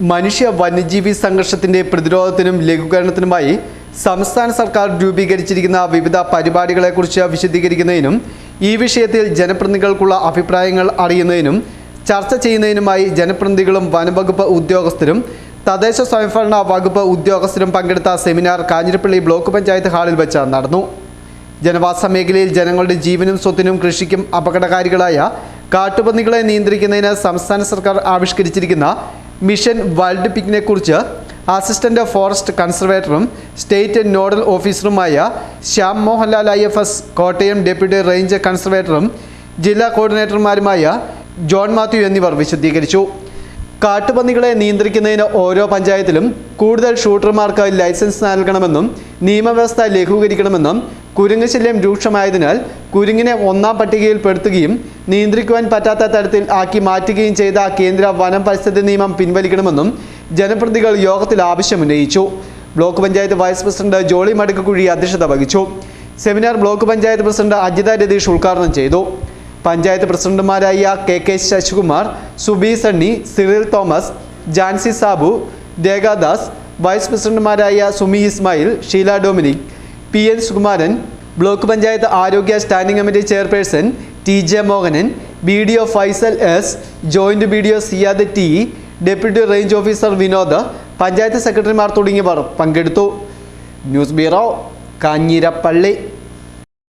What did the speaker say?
മനുഷ്യ വന്യജീവി സംഘർഷത്തിന്റെ പ്രതിരോധത്തിനും ലഘൂകരണത്തിനുമായി സംസ്ഥാന സർക്കാർ രൂപീകരിച്ചിരിക്കുന്ന വിവിധ പരിപാടികളെക്കുറിച്ച് വിശദീകരിക്കുന്നതിനും ഈ വിഷയത്തിൽ ജനപ്രതിനിധികൾക്കുള്ള അഭിപ്രായങ്ങൾ അറിയുന്നതിനും ചർച്ച ചെയ്യുന്നതിനുമായി ജനപ്രതിനിധികളും വനംവകുപ്പ് ഉദ്യോഗസ്ഥരും തദ്ദേശ സ്വയംഭരണ വകുപ്പ് ഉദ്യോഗസ്ഥരും പങ്കെടുത്ത സെമിനാർ കാഞ്ഞിരപ്പള്ളി ബ്ലോക്ക് പഞ്ചായത്ത് ഹാളിൽ വെച്ച് നടന്നു. ജനവാസ മേഖലയിൽ ജനങ്ങളുടെ ജീവനും സ്വത്തിനും കൃഷിക്കും അപകടകാരികളായ കാട്ടുപന്നികളെ നിയന്ത്രിക്കുന്നതിന് സംസ്ഥാന സർക്കാർ ആവിഷ്കരിച്ചിരിക്കുന്ന മിഷൻ വൈൽഡ് പിക്കിനെ കുറിച്ച് അസിസ്റ്റന്റ് ഫോറസ്റ്റ് കൺസർവേറ്ററും state nodal ഓഫീസറുമായ Shyam Mohanlal I F S Kottayam deputy range കൺസർവേറ്ററും ജില്ലാ കോർഡിനേറ്റർമാരുമായ ജോൺ മാത്യു എന്നിവർ വിശദീകരിച്ചു. കാട്ടുപന്നികളെ നിയന്ത്രിക്കുന്നതിന് ഓരോ പഞ്ചായത്തിലും കൂടുതൽ ഷൂട്ടർമാർക്ക് ലൈസൻസ് നൽകണമെന്നും നിയമവ്യവസ്ഥ ലഘൂകരിക്കണമെന്നും കുരുങ്ങ് ശല്യം രൂക്ഷമായതിനാൽ കുരുങ്ങിനെ ഒന്നാം പട്ടികയിൽ പെടുത്തുകയും നിയന്ത്രിക്കുവാൻ പറ്റാത്ത തരത്തിൽ ആക്കി മാറ്റുകയും ചെയ്ത കേന്ദ്ര വനം പരിസ്ഥിതി നിയമം പിൻവലിക്കണമെന്നും ജനപ്രതികൾ യോഗത്തിൽ ആവശ്യമുന്നയിച്ചു. Block panchayat vice president Jolly Madakkukuzhi അധ്യക്ഷത വഹിച്ചു. Seminar block panchayat president Ajitha Ratheesh ഉദ്ഘാടനം ചെയ്തു. പഞ്ചായത്ത് പ്രസിഡന്റുമാരായ K K Sasikumar Subi Sunny Cyril Thomas Jancy Sabu Rekhadas vice പ്രസിഡന്റുമാരായ Sumi Ismail Sheela Dominic P N Sukumaran block panchayat ആരോഗ്യ standing committee chairperson T J Mohanan B D O Faisal S joint B D O Siyad T deputy range officer Vinod panchayat സെക്രട്ടറിമാർ തുടങ്ങിയവർ പങ്കെടുത്തു. News bureau Kanjirappally.